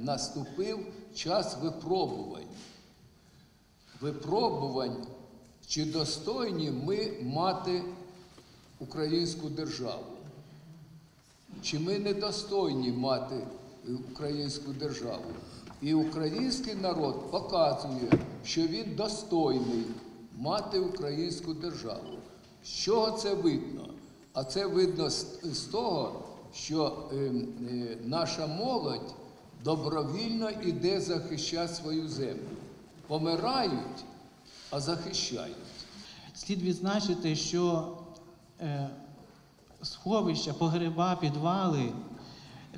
наступив час випробувань. Випробувань, чи достойні ми мати українську державу. Чи ми недостойні мати е, українську державу? І український народ показує, що він достойний мати українську державу. З чого це видно? А це видно з, того, що е, е, наша молодь добровільно йде захищати свою землю. Помирають, а захищають. Слід відзначити, що е, сховища, погреба, підвали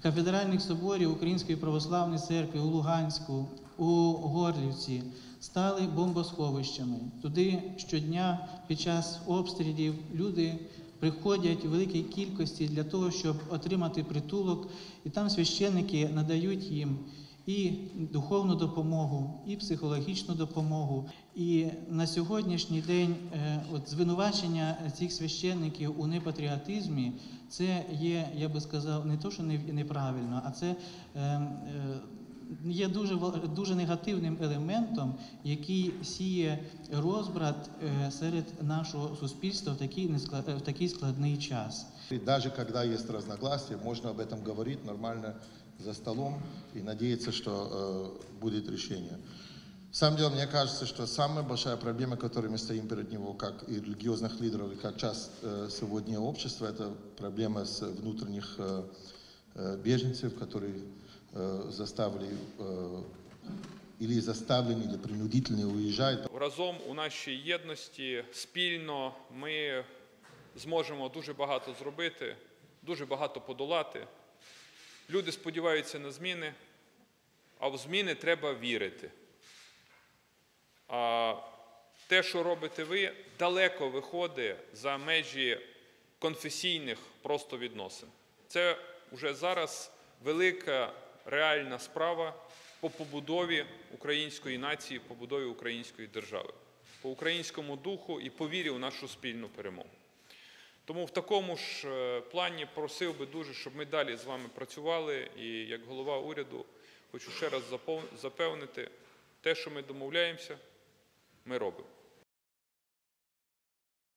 кафедральних соборів Української православної церкви у Луганську, у Горлівці стали бомбосховищами. Туди щодня під час обстрілів люди приходять у великій кількості для того, щоб отримати притулок, і там священники надають їм і духовну допомогу, і психологічну допомогу. І на сьогоднішній день е, от звинувачення цих священників у непатріотизмі це є, я би сказав, не то, що неправильно, а це е, е, є дуже, ва- дуже негативним елементом, який сіє розбрат е, серед нашого суспільства в такий, нескла- в такий складний час. И даже когда есть разногласия, можно об этом говорить нормально за столом и надеяться, что э, будет решение. В самом деле, мне кажется, что самая большая проблема, которой мы стоим перед него, как и религиозных лидеров, и как часть э, сегодня общества, это проблема с внутренних э, э, беженцев, которые э, заставили э, или заставлены, или принудительно уезжать. Разом у нашій єдності спільно ми зможемо дуже багато зробити, дуже багато подолати. Люди сподіваються на зміни, а в зміни треба вірити. А те, що робите ви, далеко виходить за межі конфесійних просто відносин. Це вже зараз велика реальна справа по побудові української нації, побудові української держави, по українському духу і по вірі в нашу спільну перемогу. Тому в такому ж е, плані просив би дуже, щоб ми далі з вами працювали. І як голова уряду хочу ще раз запевнити, те, що ми домовляємося, ми робимо.